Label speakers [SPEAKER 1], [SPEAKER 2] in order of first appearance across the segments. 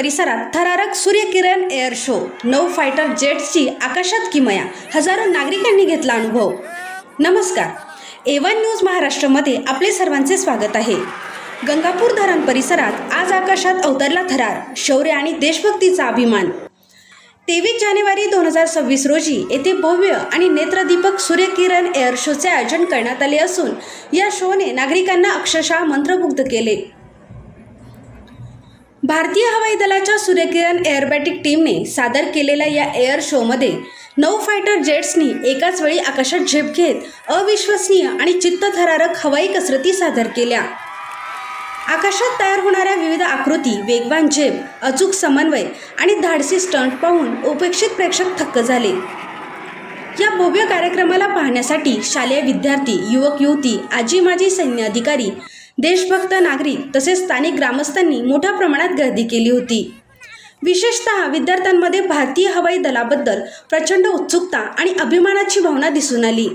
[SPEAKER 1] परिसरात थरारक सूर्यकिरण air show. नऊ फायटर जेट्सची आकाशात किमया. हजारो नागरिकांनी घेतला अनुभव. नमस्कार. एवन न्यूज महाराष्ट्रामध्ये आपले सर्वांचे स्वागत आहे. गंगापूर धरण परिसरात आज आकाशात अवतरला थरार शौर्य आणि देशभक्तीचा अभिमान. तेवीस जानेवारी दोन हजार सव्वीस रोजी येथे भव्य आणि नेत्रदीपक सूर्यकिरण एअर शोचे आयोजन करण्यात आले असून या शोने नागरिकांना अक्षरशः मंत्रमुग्ध केले. भारतीय हवाई दलाच्या सूर्यकिरण एअरबॅटिक टीमने सादर केलेल्या या एअर शोमध्ये नऊ फायटर जेट्सनी एकाच वेळी आकाशात झेप घेत अविश्वसनीय आणि चित्तथरारक हवाई कसरती सादर केल्या. आकाशात तयार होणाऱ्या विविध आकृती वेगवान झेप अचूक समन्वय आणि धाडसी स्टंट पाहून उपेक्षित प्रेक्षक थक्क झाले. या भव्य कार्यक्रमाला पाहण्यासाठी शालेय विद्यार्थी युवक युवती आजी माजी सैन्य अधिकारी देशभक्त नागरिक तसेच स्थानिक ग्रामस्थांनी मोठ्या प्रमाणात गर्दी केली होती. विशेषतः विद्यार्थ्यांमध्ये भारतीय हवाई दलाबद्दल प्रचंड उत्सुकता आणि अभिमानाची भावना दिसून आली.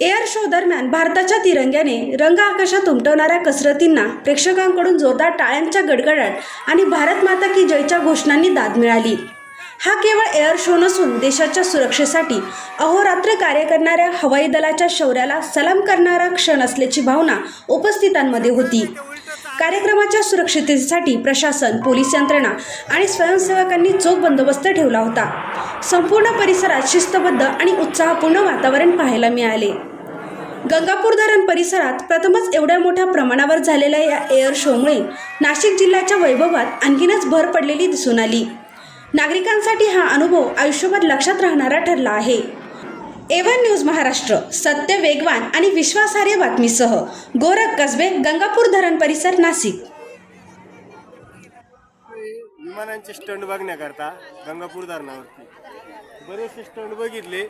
[SPEAKER 1] एअर शो दरम्यान भारताच्या तिरंग्याने रंग आकाशात उमटवणाऱ्या कसरतींना प्रेक्षकांकडून जोरदार टाळ्यांच्या गडगडाट आणि भारत माता की जयच्या घोषणांनी दाद मिळाली. हा केवळ एअर शो नसून देशाच्या सुरक्षेसाठी अहोरात्र कार्य करणाऱ्या हवाई दलाच्या शौर्याला सलाम करणारा क्षण असल्याची भावना उपस्थितांमध्ये होती. कार्यक्रमाच्या सुरक्षिततेसाठी प्रशासन पोलीस यंत्रणा आणि स्वयंसेवकांनी चोख बंदोबस्त ठेवला होता. संपूर्ण परिसरात शिस्तबद्ध आणि उत्साहपूर्ण वातावरण पाहायला मिळाले. गंगापूर धरण परिसरात प्रथमच एवढ्या मोठ्या प्रमाणावर झालेल्या या एअर शोमुळे नाशिक जिल्ह्याच्या वैभवात आणखीनच भर पडलेली दिसून आली. नागरिकांसाठी हा अनुभव आयुष्यभर लक्षात राहणारा ठरला आहे. एव्हन न्यूज महाराष्ट्र सत्य वेगवान आणि विश्वासार्ह बातमीसह. गोरख कसबे गंगापूर धरण परिसर नाशिक.
[SPEAKER 2] विमानांचे स्टंट बघण्याकरता गंगापूर धरणावरती बरेचसे स्टंट बघितले.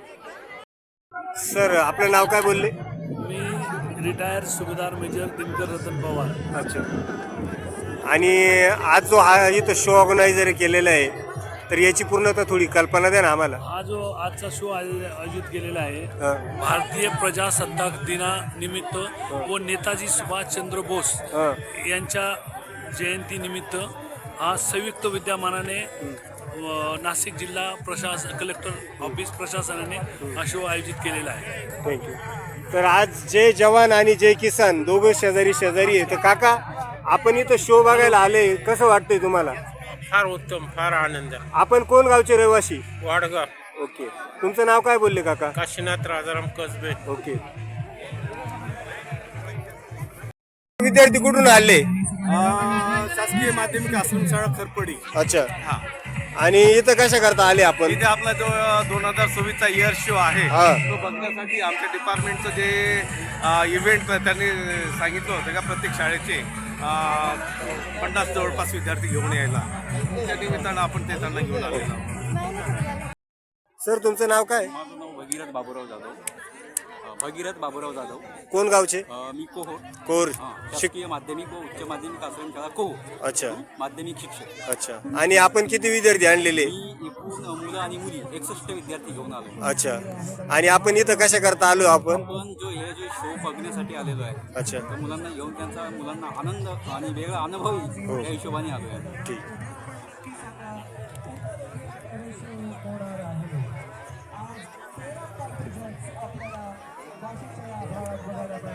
[SPEAKER 2] सर आपलं नाव काय बोलले?
[SPEAKER 3] मी रिटायर सुभेदार मेजर दिनकर रतन पवार.
[SPEAKER 2] अच्छा. आणि आज जो हा इथं शो ऑर्गनायझर केलेला आहे तर याची पूर्णतः थोडी कल्पना द्या ना आम्हाला.
[SPEAKER 3] हा जो आजचा शो आयो- आयोजित केलेला आहे भारतीय प्रजासत्ताक दिनानिमित्त व नेताजी सुभाषचंद्र बोस
[SPEAKER 2] हं.
[SPEAKER 3] यांच्या जयंतीनिमित्त हा संयुक्त विद्यमानाने व नाशिक जिल्हा प्रशासन कलेक्टर ऑफिस प्रशासनाने हा शो आयोजित केलेला आहे.
[SPEAKER 2] थँक्यू तर आज जय जवान आणि जय किसान दोघं शेजारी शेजारी आहे तर काका आपण इथं शो बघायला आले कसं वाटतंय तुम्हाला?
[SPEAKER 4] फार उत्तम फार आनंद.
[SPEAKER 2] आपण कोण गावचे रहिवासी.
[SPEAKER 4] वाडगाव.
[SPEAKER 2] ओके. तुमचं नाव काय बोलले काका?
[SPEAKER 4] काशीनाथ राजाराम कसबे.
[SPEAKER 2] ओके. विद्यार्थी कुठून आले?
[SPEAKER 5] शासकीय माध्यमिक आश्रमशाळा खरपडी.
[SPEAKER 2] अच्छा. आणि इथं कशा करता आले आपण?
[SPEAKER 5] इथे आपला जो दोन हजार सव्वीसचा इयर शो आहे
[SPEAKER 2] हा.
[SPEAKER 5] तो बघण्यासाठी आमच्या डिपार्टमेंटचं जे इव्हेंट त्यांनी सांगितलं होतं का प्रत्येक शाळेचे पन्नास जवळपास विद्यार्थी घेऊन यायला. त्या निमित्तानं आपण ते त्यांना घेऊन आलेलो.
[SPEAKER 2] सर तुमचं नाव काय?
[SPEAKER 6] माझं नाव भगीरथ बाबूराव जाधव. भगीरथ बाबूराव जाधव.
[SPEAKER 2] कोण गावचे?
[SPEAKER 6] अ, मी कोहो
[SPEAKER 2] कोर.
[SPEAKER 6] हा,
[SPEAKER 2] शिक
[SPEAKER 6] शासकीय माध्यमिक व उच्च माध्यमिक आश्रमशाळा कोहो
[SPEAKER 2] अच्छा.
[SPEAKER 6] माध्यमिक शिक्षक.
[SPEAKER 2] अच्छा. आणि आपण किती विद्यार्थी आणलेले?
[SPEAKER 6] मी एकूण मुलं आणि मुली एकसष्ट विद्यार्थी घेऊन आलो.
[SPEAKER 2] अच्छा. आणि आपण इथं कशा करता आलो आपण?
[SPEAKER 6] पण जो हे जो शो बघण्यासाठी आलेलो आहे
[SPEAKER 2] अच्छा.
[SPEAKER 6] तर मुलांना घेऊन त्यांचा मुलांना आनंद आणि वेगळा अनुभव येईल या हिशोबाने आलो आहे
[SPEAKER 2] ठीक. ಭಾರತ